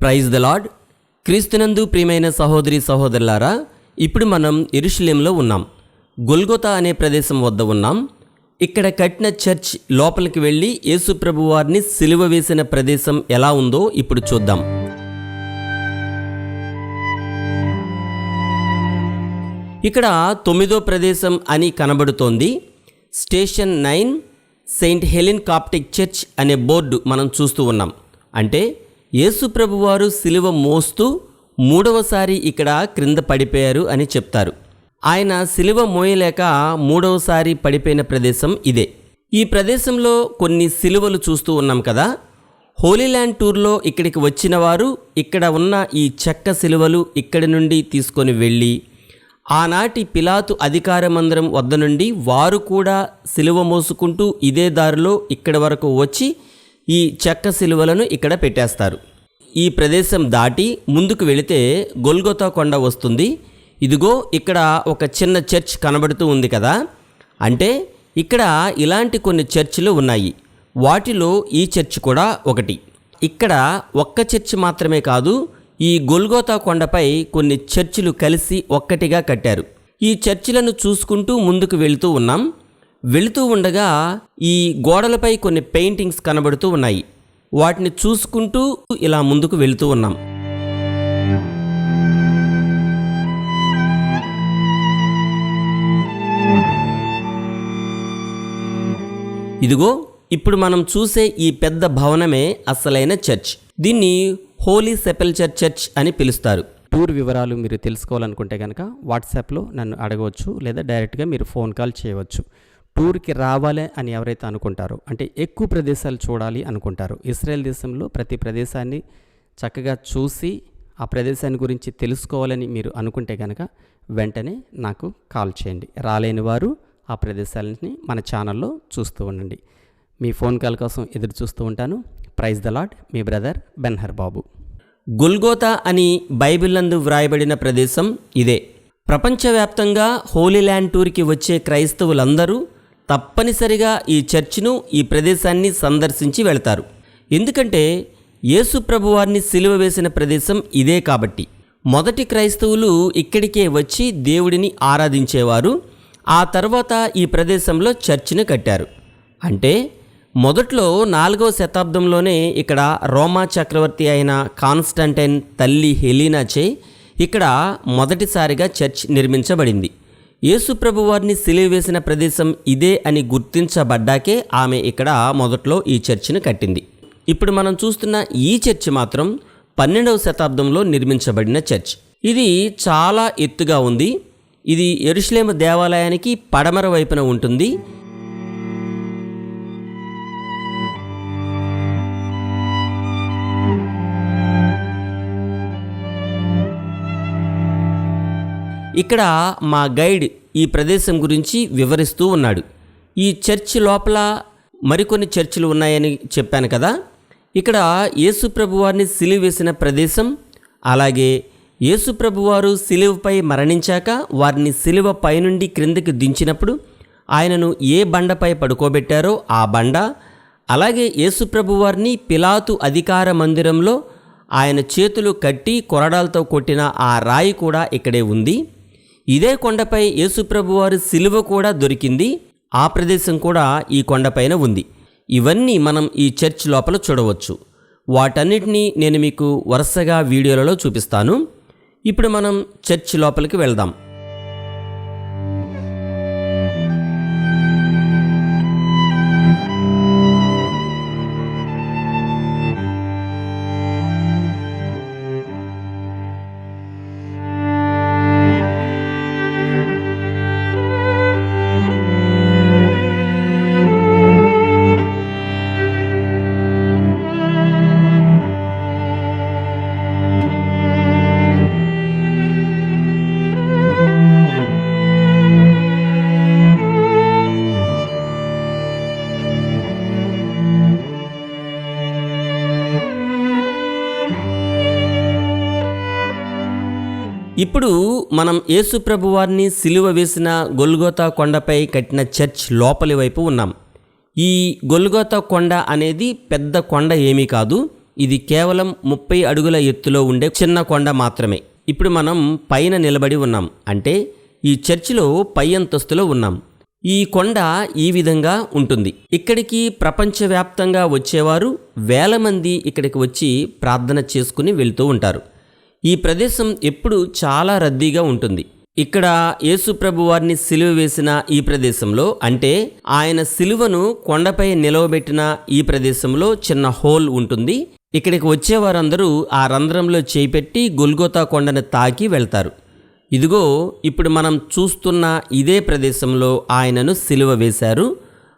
Praise the lord క్రీస్తునందు ప్రియమైన సహోదరి సహోదరులారా ఇప్పుడు మనం ఎరుషలేంలో ఉన్నాం. గొల్గొతా అనే ప్రదేశం వద్ద ఉన్నాం. ఇక్కడ కట్టిన చర్చ్ లోపలికి వెళ్ళి యేసు ప్రభువారిని సిలువ వేసిన ప్రదేశం ఎలా ఉందో ఇప్పుడు చూద్దాం. ఇక్కడ తొమ్మిదో ప్రదేశం అని కనబడుతోంది. Station nine Saint Helen Coptic church అనే బోర్డు మనం చూస్తూ ఉన్నాం. అంటే యేసుప్రభువారు వారు మోస్తూ మూడవసారి ఇక్కడ క్రింద పడిపోయారు అని చెప్తారు. ఆయన శిలువ మోయలేక మూడవసారి పడిపోయిన ప్రదేశం ఇదే. ఈ ప్రదేశంలో కొన్ని శిలువలు చూస్తూ ఉన్నాం కదా? హోలీల్యాండ్ టూర్లో ఇక్కడికి వచ్చిన వారు ఇక్కడ ఉన్న ఈ చెక్క శిలువలు ఇక్కడి నుండి తీసుకొని వెళ్ళి ఆనాటి పిలాతు అధికార మందిరం వద్ద నుండి వారు కూడా శిలువ మోసుకుంటూ ఇదే దారిలో ఇక్కడి వరకు వచ్చి ఈ చెక్క సిలువలను ఇక్కడ పెట్టేస్తారు. ఈ ప్రదేశం దాటి ముందుకు వెళితే గొల్గొతా కొండ వస్తుంది. ఇదిగో ఇక్కడ ఒక చిన్న చర్చ్ కనబడుతూ ఉంది కదా. అంటే ఇక్కడ ఇలాంటి కొన్ని చర్చిలు ఉన్నాయి. వాటిలో ఈ చర్చ్ కూడా ఒకటి. ఇక్కడ ఒక్క చర్చ్ మాత్రమే కాదు ఈ గొల్గోతా కొండపై కొన్ని చర్చిలు కలిసి ఒక్కటిగా కట్టారు. ఈ చర్చిలను చూసుకుంటూ ముందుకు వెళుతూ ఉన్నాం. వెళుతూ ఉండగా ఈ గోడలపై కొన్ని పెయింటింగ్స్ కనబడుతూ ఉన్నాయి. వాటిని చూసుకుంటూ ఇలా ముందుకు వెళుతూ ఉన్నాం. ఇదిగో ఇప్పుడు మనం చూసే ఈ పెద్ద భవనమే అసలైన చర్చ్. దీన్ని హోలీ సెపెల్చర్ చర్చ్ అని పిలుస్తారు. టూర్ వివరాలు మీరు తెలుసుకోవాలనుకుంటే కనుక వాట్సాప్లో నన్ను అడగవచ్చు లేదా డైరెక్ట్గా మీరు ఫోన్ కాల్ చేయవచ్చు. టూర్కి రావాలి అని ఎవరైతే అనుకుంటారో అంటే ఎక్కువ ప్రదేశాలు చూడాలి అనుకుంటారు ఇస్రాయెల్ దేశంలో ప్రతి ప్రదేశాన్ని చక్కగా చూసి ఆ ప్రదేశాన్ని గురించి తెలుసుకోవాలని మీరు అనుకుంటే కనుక వెంటనే నాకు కాల్ చేయండి. రాలేని వారు ఆ ప్రదేశాలని మన ఛానల్లో చూస్తూ ఉండండి. మీ ఫోన్ కాల్ కోసం ఎదురు చూస్తూ ఉంటాను. ప్రైజ్ ద లాడ్ మీ బ్రదర్ బెన్హర్ బాబు. గుల్గోతా అని బైబిల్ నందు వ్రాయబడిన ప్రదేశం ఇదే. ప్రపంచవ్యాప్తంగా హోలీల్యాండ్ టూర్కి వచ్చే క్రైస్తవులందరూ తప్పనిసరిగా ఈ చర్చ్ను ఈ ప్రదేశాన్ని సందర్శించి వెళతారు. ఎందుకంటే యేసు ప్రభువారిని సిలువ వేసిన ప్రదేశం ఇదే కాబట్టి. మొదటి క్రైస్తవులు ఇక్కడికే వచ్చి దేవుడిని ఆరాధించేవారు. ఆ తర్వాత ఈ ప్రదేశంలో చర్చిని కట్టారు. అంటే మొదట్లో నాలుగవ శతాబ్దంలోనే ఇక్కడ రోమా చక్రవర్తి అయిన కాన్స్టంటైన్ తల్లి హెలీనాచే ఇక్కడ మొదటిసారిగా చర్చ్ నిర్మించబడింది. యేసుప్రభు వారిని సిలువ వేసిన ప్రదేశం ఇదే అని గుర్తించబడ్డాకే ఆమె ఇక్కడ మొదట్లో ఈ చర్చిని కట్టింది. ఇప్పుడు మనం చూస్తున్న ఈ చర్చ్ మాత్రం పన్నెండవ శతాబ్దంలో నిర్మించబడిన చర్చ్. ఇది చాలా ఎత్తుగా ఉంది. ఇది ఎరుషలేము దేవాలయానికి పడమర వైపున ఉంటుంది. ఇక్కడ మా గైడ్ ఈ ప్రదేశం గురించి వివరిస్తూ ఉన్నాడు. ఈ చర్చ్ లోపల మరికొన్ని చర్చిలు ఉన్నాయని చెప్పాను కదా. ఇక్కడ యేసుప్రభువారిని వారిని వేసిన ప్రదేశం అలాగే యేసుప్రభువారు సిలువపై మరణించాక వారిని సిలువ పైనుండి క్రిందకి దించినప్పుడు ఆయనను ఏ బండపై పడుకోబెట్టారో ఆ బండ అలాగే యేసుప్రభువారిని పిలాతు అధికార మందిరంలో ఆయన చేతులు కట్టి కొరడాలతో కొట్టిన ఆ రాయి కూడా ఇక్కడే ఉంది. ఇదే కొండపై యేసుప్రభువారి శిలువ సిలువ కూడా దొరికింది. ఆ ప్రదేశం కూడా ఈ కొండపైన ఉంది. ఇవన్నీ మనం ఈ చర్చ్ లోపల చూడవచ్చు. వాటన్నిటినీ నేను మీకు వరుసగా వీడియోలలో చూపిస్తాను. ఇప్పుడు మనం చర్చ్ లోపలికి వెళ్దాం. ఇప్పుడు మనం యేసుప్రభు వారిని సిలువ వేసిన గొల్గోతా కొండపై కట్టిన చర్చ్ లోపలి వైపు ఉన్నాం. ఈ గొల్గోతా కొండ అనేది పెద్ద కొండ ఏమీ కాదు. ఇది కేవలం ముప్పై అడుగుల ఎత్తులో ఉండే చిన్న కొండ మాత్రమే. ఇప్పుడు మనం పైన నిలబడి ఉన్నాం. అంటే ఈ చర్చిలో పై అంతస్తులో ఉన్నాం. ఈ కొండ ఈ విధంగా ఉంటుంది. ఇక్కడికి ప్రపంచవ్యాప్తంగా వచ్చేవారు వేల మంది ఇక్కడికి వచ్చి ప్రార్థన చేసుకుని వెళ్తూ ఉంటారు. ఈ ప్రదేశం ఎప్పుడు చాలా రద్దీగా ఉంటుంది. ఇక్కడ యేసుప్రభు వారిని సిలువ వేసిన ఈ ప్రదేశంలో అంటే ఆయన సిలువను కొండపై నిలవబెట్టిన ఈ ప్రదేశంలో చిన్న హోల్ ఉంటుంది. ఇక్కడికి వచ్చేవారందరూ ఆ రంధ్రంలో చేపెట్టి గొల్గోతా కొండను తాకి వెళ్తారు. ఇదిగో ఇప్పుడు మనం చూస్తున్న ఇదే ప్రదేశంలో ఆయనను సిలువ వేశారు.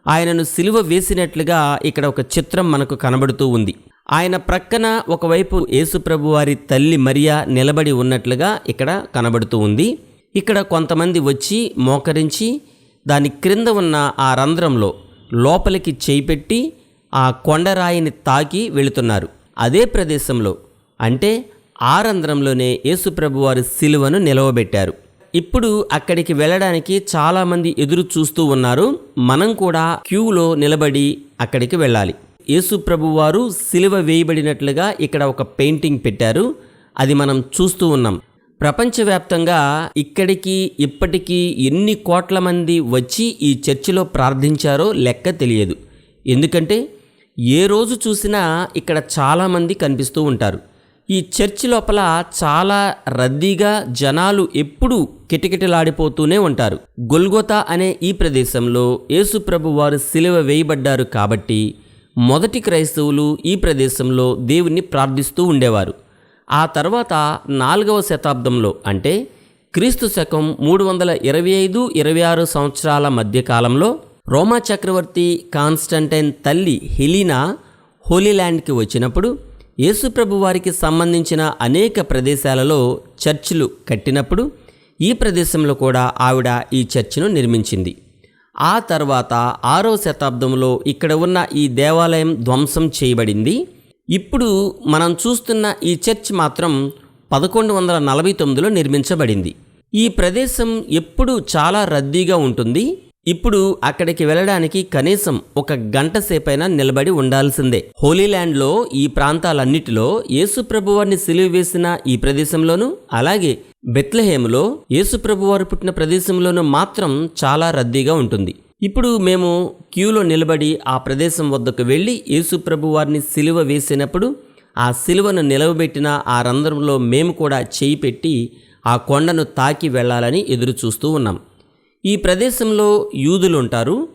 ఆయనను సిలువ వేసినట్లుగా ఇక్కడ ఒక చిత్రం మనకు కనబడుతూ ఉంది. ఆయన ప్రక్కన ఒకవైపు యేసుప్రభు వారి తల్లి మరియా నిలబడి ఉన్నట్లుగా ఇక్కడ కనబడుతూ ఉంది. ఇక్కడ కొంతమంది వచ్చి మోకరించి దాని క్రింద ఉన్న ఆ రంధ్రంలో లోపలికి చేయిపెట్టి ఆ కొండరాయిని తాకి వెళుతున్నారు. అదే ప్రదేశంలో అంటే ఆ రంధ్రంలోనే యేసుప్రభు వారి సిలువను నిలవబెట్టారు. ఇప్పుడు అక్కడికి వెళ్ళడానికి చాలామంది ఎదురు చూస్తూ ఉన్నారు. మనం కూడా క్యూలో నిలబడి అక్కడికి వెళ్ళాలి. యేసుప్రభువారు శిలువ సిలువ వేయబడినట్లుగా ఇక్కడ ఒక పెయింటింగ్ పెట్టారు. అది మనం చూస్తూ ఉన్నాం. ప్రపంచవ్యాప్తంగా ఇక్కడికి ఇప్పటికీ ఎన్ని కోట్ల మంది వచ్చి ఈ చర్చిలో ప్రార్థించారో లెక్క తెలియదు. ఎందుకంటే ఏ రోజు చూసినా ఇక్కడ చాలామంది కనిపిస్తూ ఉంటారు. ఈ చర్చి లోపల చాలా రద్దీగా జనాలు ఎప్పుడూ కిటకిటలాడిపోతూనే ఉంటారు. గొల్గొతా అనే ఈ ప్రదేశంలో యేసుప్రభు వారు సిలువ వేయబడ్డారు కాబట్టి మొదటి క్రైస్తవులు ఈ ప్రదేశంలో దేవుణ్ణి ప్రార్థిస్తూ ఉండేవారు. ఆ తర్వాత నాలుగవ శతాబ్దంలో అంటే క్రీస్తు శకం మూడు వందల ఇరవై ఐదు ఇరవై ఆరు సంవత్సరాల మధ్యకాలంలో రోమా చక్రవర్తి కాన్స్టంటైన్ తల్లి హెలీనా హోలీల్యాండ్కి వచ్చినప్పుడు యేసుప్రభు వారికి సంబంధించిన అనేక ప్రదేశాలలో చర్చిలు కట్టినప్పుడు ఈ ప్రదేశంలో కూడా ఆవిడ ఈ చర్చిను నిర్మించింది. ఆ తర్వాత ఆరో శతాబ్దంలో ఇక్కడ ఉన్న ఈ దేవాలయం ధ్వంసం చేయబడింది. ఇప్పుడు మనం చూస్తున్న ఈ చర్చ్ మాత్రం పదకొండు వందల నలభై తొమ్మిదిలో నిర్మించబడింది. ఈ ప్రదేశం ఎప్పుడూ చాలా రద్దీగా ఉంటుంది. ఇప్పుడు అక్కడికి వెళ్ళడానికి కనీసం ఒక గంట సేపైనా నిలబడి ఉండాల్సిందే. హోలీల్యాండ్లో ఈ ప్రాంతాలన్నిటిలో యేసుప్రభువారిని సిలువ వేసిన ఈ ప్రదేశంలోనూ అలాగే బెత్లహేములో యేసుప్రభువారు పుట్టిన ప్రదేశంలోనూ మాత్రం చాలా రద్దీగా ఉంటుంది. ఇప్పుడు మేము క్యూలో నిలబడి ఆ ప్రదేశం వద్దకు వెళ్ళి యేసుప్రభువారిని సిలువ వేసినప్పుడు ఆ సిలువను నిలవబెట్టిన ఆ రంధ్రంలో మేము కూడా చేయి పెట్టి ఆ కొండను తాకి వెళ్ళాలని ఎదురు చూస్తూ ఉన్నాం. ఈ ప్రదేశంలో యూదులు ఉంటారు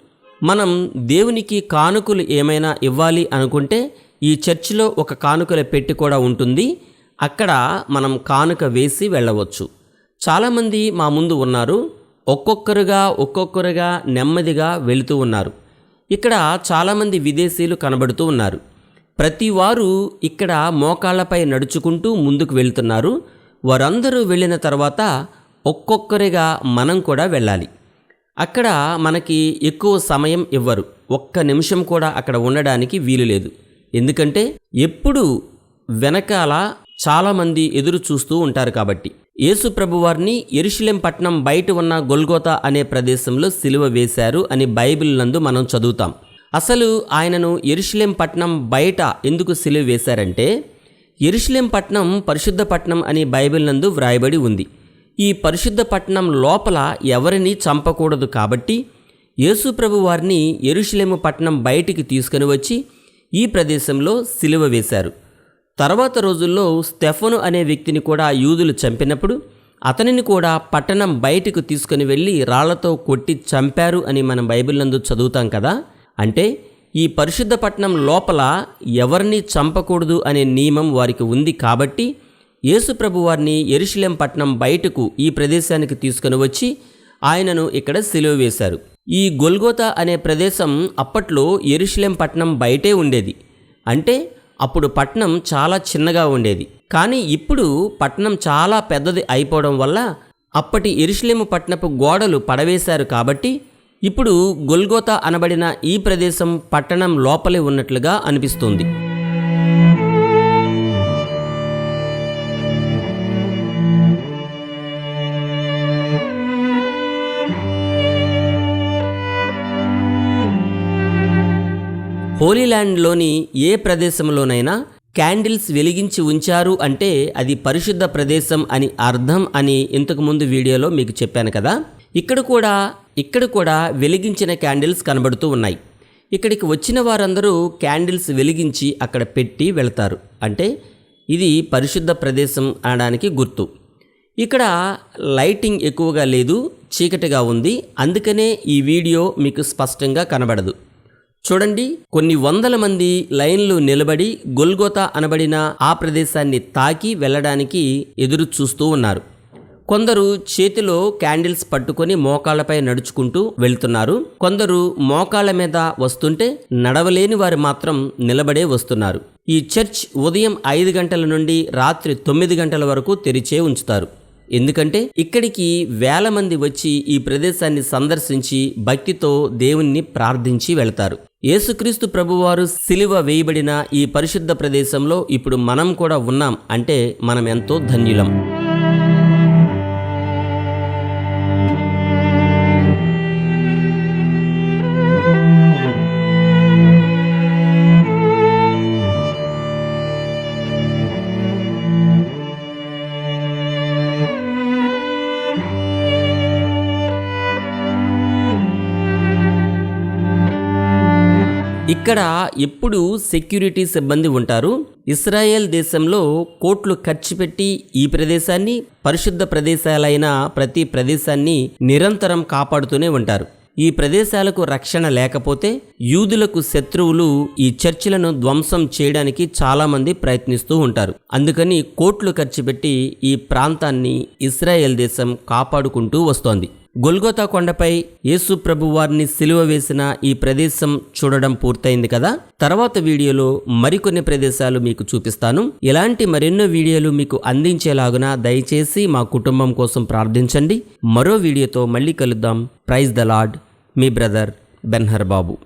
మనం దేవునికి కానుకలు ఏమైనా ఇవ్వాలి అనుకుంటే ఈ చర్చిలో ఒక కానుకల పెట్టి కూడా ఉంటుంది. అక్కడ మనం కానుక వేసి వెళ్ళవచ్చు. చాలామంది మా ముందు ఉన్నారు. ఒక్కొక్కరుగా ఒక్కొక్కరుగా నెమ్మదిగా వెళుతూ ఉన్నారు. ఇక్కడ చాలామంది విదేశీయులు కనబడుతూ ఉన్నారు. ప్రతి వారు ఇక్కడ మోకాళ్ళపై నడుచుకుంటూ ముందుకు వెళ్తున్నారు. వారందరూ వెళ్ళిన తర్వాత ఒక్కొక్కరిగా మనం కూడా వెళ్ళాలి. అక్కడ మనకి ఎక్కువ సమయం ఇవ్వరు. ఒక్క నిమిషం కూడా అక్కడ ఉండడానికి వీలు లేదు. ఎందుకంటే ఎప్పుడు వెనకాల చాలామంది ఎదురు చూస్తూ ఉంటారు కాబట్టి. యేసు ప్రభువారిని ఎరుషులేం పట్నం బయట ఉన్న గొల్గోతా అనే ప్రదేశంలో సిలువ వేశారు అని బైబిల్ నందు మనం చదువుతాం. అసలు ఆయనను ఎరుషులేం పట్నం బయట ఎందుకు సిలువ వేశారంటే ఎరుషులేం పట్నం పరిశుద్ధ పట్నం అని బైబిల్ నందు వ్రాయబడి ఉంది. ఈ పరిశుద్ధ పట్టణం లోపల ఎవరిని చంపకూడదు కాబట్టి యేసుప్రభు వారిని ఎరుషులేము పట్టణం బయటికి తీసుకుని వచ్చి ఈ ప్రదేశంలో సిలువ వేశారు. తర్వాత రోజుల్లో స్టెఫను అనే వ్యక్తిని కూడా యూదులు చంపినప్పుడు అతనిని కూడా పట్టణం బయటకు తీసుకుని వెళ్ళి రాళ్ళతో కొట్టి చంపారు అని మనం బైబిల్ నందు చదువుతాం కదా. అంటే ఈ పరిశుద్ధ పట్టణం లోపల ఎవరిని చంపకూడదు అనే నియమం వారికి ఉంది కాబట్టి యేసుప్రభు వారిని ఎరుశలేం పట్నం బయటకు ఈ ప్రదేశానికి తీసుకుని వచ్చి ఆయనను ఇక్కడ సిలువ వేశారు. ఈ గొల్గోతా అనే ప్రదేశం అప్పట్లో ఎరుశలేం పట్నం బయటే ఉండేది. అంటే అప్పుడు పట్నం చాలా చిన్నగా ఉండేది. కానీ ఇప్పుడు పట్నం చాలా పెద్దది అయిపోవడం వల్ల అప్పటి ఎరుశలేము పట్నపు గోడలు పడవేశారు కాబట్టి ఇప్పుడు గొల్గోతా అనబడిన ఈ ప్రదేశం పట్టణం లోపలే ఉన్నట్లుగా అనిపిస్తుంది. హోలీల్యాండ్లోని ఏ ప్రదేశంలోనైనా క్యాండిల్స్ వెలిగించి ఉంచారు అంటే అది పరిశుద్ధ ప్రదేశం అని అర్థం అని ఇంతకుముందు వీడియోలో మీకు చెప్పాను కదా. ఇక్కడ కూడా ఇక్కడ కూడా వెలిగించిన క్యాండిల్స్ కనబడుతూ ఉన్నాయి. ఇక్కడికి వచ్చిన వారందరూ క్యాండిల్స్ వెలిగించి అక్కడ పెట్టి వెళ్తారు. అంటే ఇది పరిశుద్ధ ప్రదేశం అనడానికి గుర్తు. ఇక్కడ లైటింగ్ ఎక్కువగా లేదు చీకటిగా ఉంది. అందుకనే ఈ వీడియో మీకు స్పష్టంగా కనబడదు. చూడండి కొన్ని వందల మంది లైన్లు నిలబడి గొల్గోతా అనబడిన ఆ ప్రదేశాన్ని తాకి వెళ్ళడానికి ఎదురు చూస్తూ ఉన్నారు. కొందరు చేతిలో క్యాండిల్స్ పట్టుకొని మోకాళ్ళపై నడుచుకుంటూ వెళ్తున్నారు. కొందరు మోకాళ్ళ మీద వస్తుంటే నడవలేని వారు మాత్రం నిలబడే వస్తున్నారు. ఈ చర్చ్ ఉదయం ఐదు గంటల నుండి రాత్రి తొమ్మిది గంటల వరకు తెరిచే ఉంచుతారు. ఎందుకంటే ఇక్కడికి వేల మంది వచ్చి ఈ ప్రదేశాన్ని సందర్శించి భక్తితో దేవుణ్ణి ప్రార్థించి వెళతారు. యేసుక్రీస్తు ప్రభువారు సిలువ వేయబడిన ఈ పరిశుద్ధ ప్రదేశంలో ఇప్పుడు మనం కూడా ఉన్నాం అంటే మనం ఎంతో ధన్యులం. ఇక్కడ ఎప్పుడు సెక్యూరిటీ సిబ్బంది ఉంటారు. ఇస్రాయేల్ దేశంలో కోట్లు ఖర్చు పెట్టి ఈ ప్రదేశాన్ని పరిశుద్ధ ప్రదేశాలైన ప్రతి ప్రదేశాన్ని నిరంతరం కాపాడుతూనే ఉంటారు. ఈ ప్రదేశాలకు రక్షణ లేకపోతే యూదులకు శత్రువులు ఈ చర్చిలను ధ్వంసం చేయడానికి చాలామంది ప్రయత్నిస్తూ ఉంటారు. అందుకని కోట్లు ఖర్చు పెట్టి ఈ ప్రాంతాన్ని ఇస్రాయేల్ దేశం కాపాడుకుంటూ వస్తోంది. గొల్గోతా కొండపై యేసు ప్రభు వారిని సిలువ వేసిన ఈ ప్రదేశం చూడడం పూర్తయింది కదా? తర్వాత వీడియోలో మరికొన్ని ప్రదేశాలు మీకు చూపిస్తాను. ఇలాంటి మరెన్నో వీడియోలు మీకు అందించేలాగున దయచేసి మా కుటుంబం కోసం ప్రార్థించండి. మరో వీడియోతో మళ్ళీ కలుద్దాం. Praise the Lord. Me brother Benhur Babu